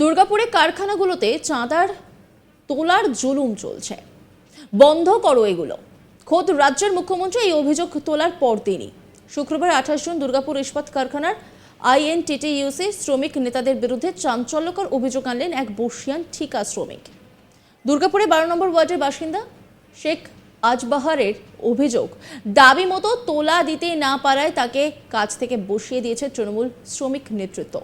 দুর্গাপুরে কারখানাগুলোতে চাঁদার তোলার জুলুম চলছে। বন্ধ করো এগুলো। খোদ রাজ্যের মুখ্যমন্ত্রী এই অভিযোগ তোলার পরদিনই শুক্রবার আঠাশ জুন দুর্গাপুর ইস্পাত কারখানার আইএনটিটিইউসি শ্রমিক নেতাদের বিরুদ্ধে চাঞ্চল্যকর অভিযোগ আনলেন এক বর্ষিয়ান ঠিকা শ্রমিক। দুর্গাপুরে বারো নম্বর ওয়ার্ডের বাসিন্দা শেখ আজবাহারের অভিযোগ, দাবি মতো তোলা দিতে না পারায় তাকে কাজ থেকে বসিয়ে দিয়েছে তৃণমূল শ্রমিক নেতৃত্ব।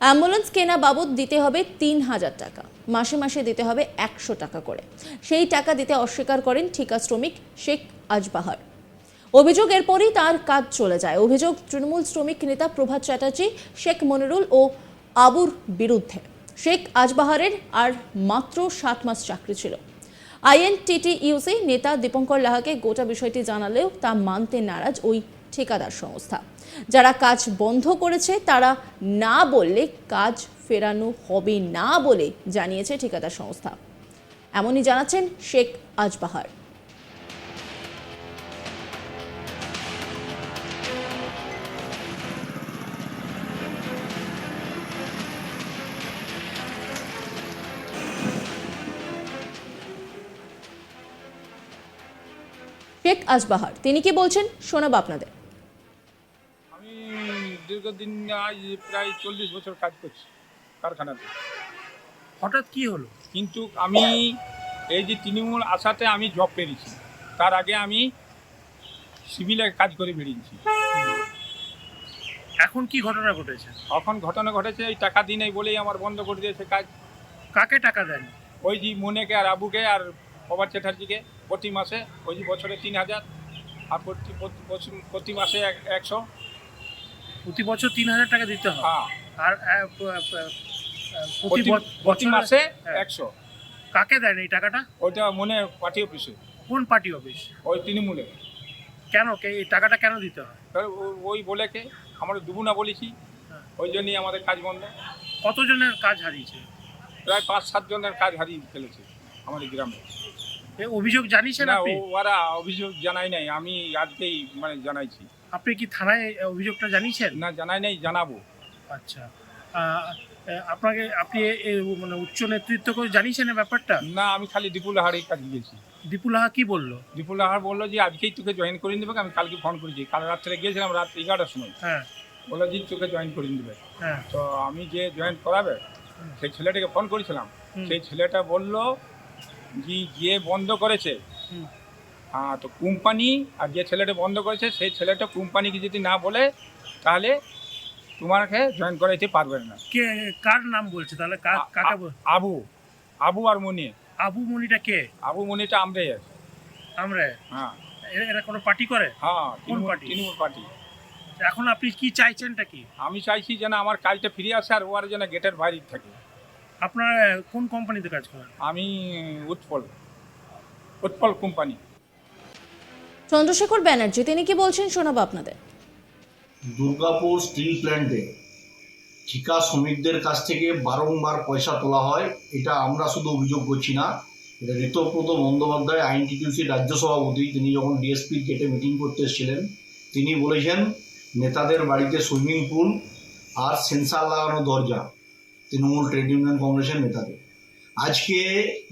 অ্যাম্বুলেন্স কেনা বাবদ দিতে হবে তিন হাজার টাকা। মাসে মাসে দিতে হবে একশো টাকা করে। সেই টাকা দিতে অস্বীকার করেন ঠিকা শ্রমিক শেখ আজবাহার। অভিযোগ এরপরই তার কাজ চলে যায়। অভিযোগ তৃণমূল শ্রমিক নেতা প্রভাত চ্যাটার্জি, শেখ মনিরুল ও আবুর বিরুদ্ধে। শেখ আজবাহারের আর মাত্র সাত মাস চাকরি ছিল। আইএনটিটিইউসি নেতা দীপঙ্কর লাহাকে গোটা বিষয়টি জানালেও তা মানতে নারাজ ওই ঠিকাদার সংস্থা। যারা কাজ বন্ধ করেছে, তারা না বললে কাজ ফেরানো হবে না বলে জানিয়েছে ঠিকাদার সংস্থা। এমনই জানাচ্ছেন শেখ আজবাহার। শেখ আজবাহার, তিনি কি বলছেন শোনাবো আপনাদের? দীর্ঘদিন আজ প্রায় চল্লিশ বছর কাজ করছি কারখানাতে। হঠাৎ কি হলো? কিন্তু আমি এই যে তৃণমূল আসাতে আমি জব পেরেছি তার আগে আমি সিভিলে কাজ করে বেরিয়েছি এখন কি ঘটনা ঘটেছে? এখন ঘটনা ঘটেছে এই টাকা দিই নাই বলেই আমার বন্ধ করে দিয়েছে কাজ। কাকে টাকা দেন? ওই যে মনেকে আর আবুকে আর প্রভাত চ্যাটার্জিকে প্রতি মাসে ওই যে বছরে তিন হাজার আর প্রতি প্রতি- মাসে এক- একশো। প্রতি বছর তিন হাজার টাকা দিতে হয়। হ্যাঁ। আর প্রতি মাসে হ্যাঁ। একশো। কাকে দেন এই টাকাটা? ওইটা মনে পার্টি অফিসে। কোন পার্টি অফিস? ওই তৃণমূলে। কেন? কে- এই টাকাটা কেন দিতে হয়? ওই বলেকে আমরা দুবু না বলেছি। ওই জন্যই আমাদের কাজ বন্ধ। কতজনের কাজ হারিয়েছে? প্রায় পাঁচ সাতজনের কাজ হারিয়ে ফেলেছে আমাদের গ্রামে। অভিযোগ জানিয়েছেন না ওরা অভিযোগ জানাই নাই আমি আজকেই মানে জানাইছি। আপনি কি থানায় অভিযোগটা জানিয়েছেন? না জানাই নাই জানাব। আচ্ছা। আহ, আহ, আপনাকে আপনি মানে উচ্চ নেতৃত্বকে জানিয়েছেন এই ব্যাপারটা? না আমি খালি দীপুল লাহারের কাজ গিয়েছি। দীপুল লাহা কি বলল? দীপুল লাহার বলল যে আজকেই তোকে জয়েন করে দেবে আমি কালকে ফোন করেছি। কাল রাত্রে গিয়েছিলাম রাত এগারোটার সময়। হ্যাঁ। বলল যে তোকে জয়েন করে দেবে হ্যাঁ। তো আমি যে জয়েন করাবে সেই ছেলেটাকে ফোন করেছিলাম। সেই ছেলেটা বলল যে যে বন্ধ করেছে। হ্যাঁ তো কোম্পানি আর যে ছেলেটা বন্ধ করেছে সেই ছেলেটা কোম্পানিকে যদি না বলে তাহলে তোমাকে জয়েন করাইতে পারবে না। কে কার নাম বলছে তাহলে? কা- আ- কাকে বল- আবু আবু আর মনি। আবু মনিটা কে? আবু মনিটা আমরাই আছে। আমরা? হ্যাঁ। এরা- এরা কোনো পার্টি করে? হ্যাঁ কোন তৃণমূল পার্টি? তৃণমূল পার্টি। এখন আপনি কি চাইছেনটা কি? আমি চাইছি যেন আমার কাজটা ফিরে আসে আর ওরা যেন গেটের বাইরে থাকে। আপনার কোন কোম্পানিতে কাজ করেন? আমি উৎপল। উৎপল কোম্পানি। চন্দ্রশেখর ব্যানার্জি, তিনি কি বলছেন শোনাবো আপনাদের? দুর্গাপুর স্টিল প্ল্যান্টে ঠিকা শ্রমিকদের কাছ থেকে বারংবার পয়সা তোলা হয়, এটা আমরা শুধু অভিযোগ করছি না। এটা ঋতব্রত বন্দ্যোপাধ্যায়, আইনটিটিউসি রাজ্য সভাপতি, তিনি যখন ডিএসপি গেটে মিটিং করতে এসেছিলেন, তিনি বলেছেন, নেতাদের বাড়িতে সুইমিং পুল আর সেন্সার লাগানো দরজা, তৃণমূল ট্রেড ইউনিয়ন কংগ্রেসের নেতাদের। আজকে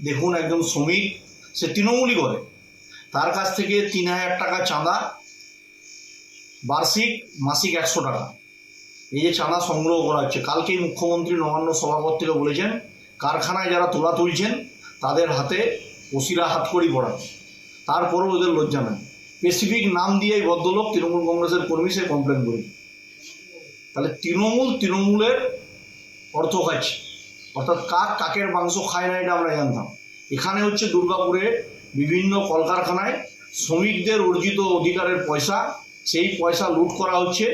দেখুন একজন শ্রমিক, সে তৃণমূলই করে। তার কাছ থেকে তিন হাজার টাকা চাঁদা, বার্ষিক, মাসিক একশো টাকা। এই যে চাঁদা সংগ্রহ করা হচ্ছে, কালকেই মুখ্যমন্ত্রী নবান্ন সভাপত থেকে বলেছেন, কারখানায় যারা তোলা তুলছেন, তাদের হাতে ওসিরা হাত করি পড়াবে তারপরেও ওদের লজ্জা নেই। স্পেসিফিক নাম দিয়ে ভদ্রলোক তৃণমূল কংগ্রেসের কর্মী, সে কমপ্লেন করেছে তাহলে তৃণমূল তৃণমূলের অর্থ খাচ্ছে অর্থাৎ কাক কাকের মাংস খায় না, এটা আমরা জানতাম। এখানে হচ্ছে দুর্গাপুরে বিভিন্ন কলকারখানায় শ্রমিকদের অর্জিত অধিকারের পয়সা সেই পয়সা লুট করা হচ্ছে।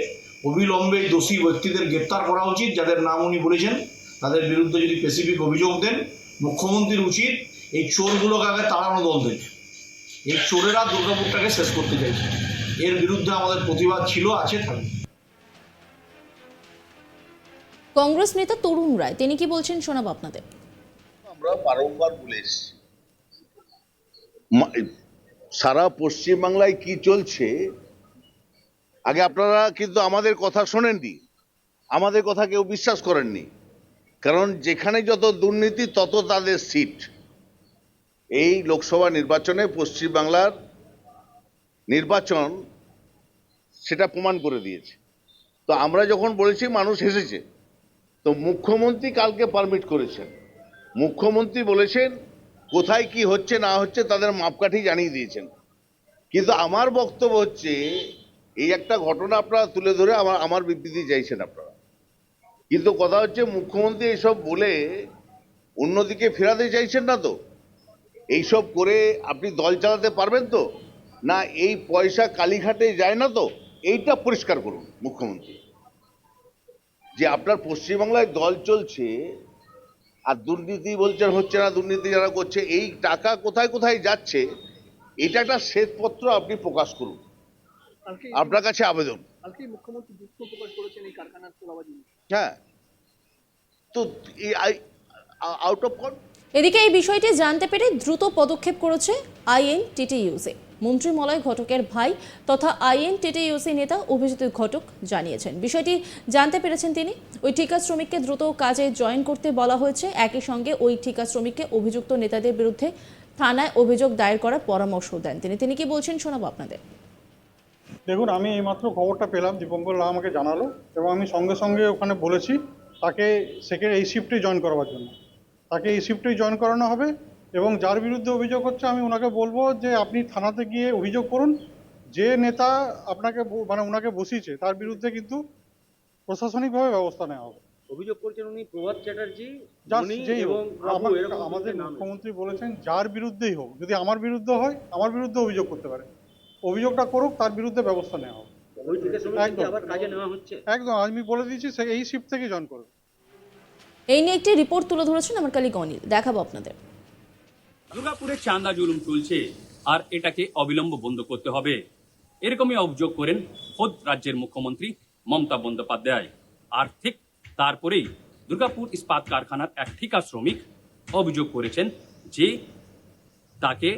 অবিলম্বে দোষী ব্যক্তিদের গ্রেপ্তার করা উচিত যাদের নাম উনি বলেছেন। তাদের বিরুদ্ধে যদি স্পেসিফিক অভিযোগ দেন মুখ্যমন্ত্রীর উচিত এই চোরগুলোকে আগে তাড়ানো দল থেকে। এই চোরেরা দুর্গাপুরটাকে শেষ করতে চাইছে। এর বিরুদ্ধে আমাদের প্রতিবাদ ছিল আছে থাকবে। কংগ্রেস নেতা তরুণ রায় তিনি কি বলছেন শোনাবো আপনাদের? আমরা বারংবার বলে এসেছি। সারা পশ্চিমবাংলায় কি চলছে? আগে আপনারা কিন্তু আমাদের কথা শোনেননি। আমাদের কথা কেউ বিশ্বাস করেননি। কারণ যেখানে যত দুর্নীতি, তত তাদের সিট। এই লোকসভা নির্বাচনে পশ্চিমবাংলার নির্বাচন সেটা প্রমাণ করে দিয়েছে। তো আমরা যখন বলেছি, মানুষ হেসেছে। তো মুখ্যমন্ত্রী কালকে পারমিট করেছেন। মুখ্যমন্ত্রী বলেছেন কোথায় কি হচ্ছে, না হচ্ছে তাদের মাপকাঠি জানিয়ে দিয়েছেন। কিন্তু আমার বক্তব্য হচ্ছে, এই একটা ঘটনা আপনারা তুলে ধরে আমার আমার বিবৃতি চাইছেন আপনারা। কিন্তু কথা হচ্ছে, মুখ্যমন্ত্রী এইসব বলে অন্যদিকে ফেরাতে চাইছেন না তো? এইসব করে আপনি দল চালাতে পারবেন তো? না এই পয়সা কালীঘাটে যায় না তো? এইটা পরিষ্কার করুন, মুখ্যমন্ত্রী। যে আপনার পশ্চিমবাংলায় দল চলছে আর দুর্নীতি বলছেন হচ্ছে না দুর্নীতি যারা করছে এই টাকা কোথায় কোথায় যাচ্ছে এটা একটা শ্বেতপত্র আপনি প্রকাশ করুন। আপনার কাছে আবেদন। মুখ্যমন্ত্রী দুঃখ প্রকাশ করেছেন এই কারখানার হ্যাঁ। তো আউট অফ এদিকে এই বিষয়টি জানতে পেরে দ্রুত পদক্ষেপ করেছে আইএন টিটিইউসি মন্ত্রীমলয় ঘটকের ভাই তথা আইএন টিটিইউসি নেতা অভিজিৎ ঘটক জানিয়েছেন। বিষয়টি জানতে পেরেছেন তিনি। ওই ঠিকা শ্রমিককে দ্রুত কাজে জয়েন করতে বলা হয়েছে। একই সঙ্গে ওই ঠিকা শ্রমিককে অভিযুক্ত নেতাদের বিরুদ্ধে থানায় অভিযোগ দায়ের করার পরামর্শ দেন তিনি। তিনি কি বলছেন শোনাবো আপনাদের? দেখুন, আমি এইমাত্র খবরটা পেলাম, দীপঙ্কর লাহ আমাকে জানালো এবং আমি সঙ্গে সঙ্গে ওখানে বলেছি তাকে সেকেন্ড এই শিফটে জয়েন করবার জন্য। তাকে এই শিফটেই জয়েন করানো হবে। এবং যার বিরুদ্ধে অভিযোগ হচ্ছে আমি ওনাকে বলব যে আপনি থানাতে গিয়ে অভিযোগ করুন। যে নেতা আপনাকে মানে ওনাকে বসিয়েছে তার বিরুদ্ধে কিন্তু প্রশাসনিকভাবে ব্যবস্থা নেওয়া হবে। অভিযোগ করছেন উনি প্রভাত চ্যাটার্জি আমাদের মুখ্যমন্ত্রী বলেছেন যার বিরুদ্ধেই হোক যদি আমার বিরুদ্ধে হয় আমার বিরুদ্ধে অভিযোগ করতে পারে। অভিযোগটা করুক তার বিরুদ্ধে ব্যবস্থা নেওয়া হবে। একদম। আবার কাজে নেওয়া হচ্ছে? একদম আমি বলে দিয়েছি এই শিফট থেকে জয়েন করবে। এই নিয়ে একটি রিপোর্ট তুলে ধরেছেন আমার কালী অনিল। দেখাবো আপনাদের। দুর্গাপুরে চাঁদা জুলুম চলছে, আর এটাকে অবিলম্ব বন্ধ করতে হবে। এরকমই অভিযোগ করেন খোদ রাজ্যের মুখ্যমন্ত্রী মমতা বন্দ্যোপাধ্যায়। আর ঠিক তারপরেই দুর্গাপুর ইস্পাত কারখানার এক ঠিকা শ্রমিক অভিযোগ করেছেন যে তাকে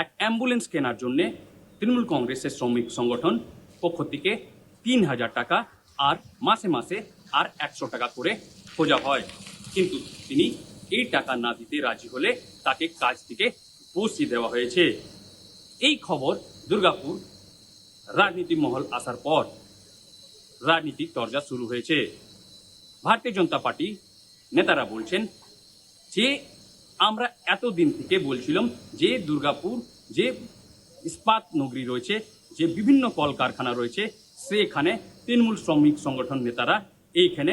এক অ্যাম্বুলেন্স কেনার জন্য তৃণমূল কংগ্রেসের শ্রমিক সংগঠন পক্ষ থেকে তিন হাজার টাকা আর মাসে মাসে আর একশো টাকা করে খোঁজা হয়। কিন্তু তিনি এই টাকা না দিতে রাজি হলে তাকে কাজ থেকে বসিয়ে দেওয়া হয়েছে। এই খবর দুর্গাপুর রাজনীতি মহল আসার পর রাজনীতির তরজা শুরু হয়েছে। ভারতীয় জনতা পার্টি নেতারা বলছেন যে, আমরা এতদিন থেকে বলছিলাম যে দুর্গাপুর যে ইস্পাত নগরী রয়েছে, যে বিভিন্ন কলকারখানা রয়েছে, সেখানে তৃণমূল শ্রমিক সংগঠন নেতারা এইখানে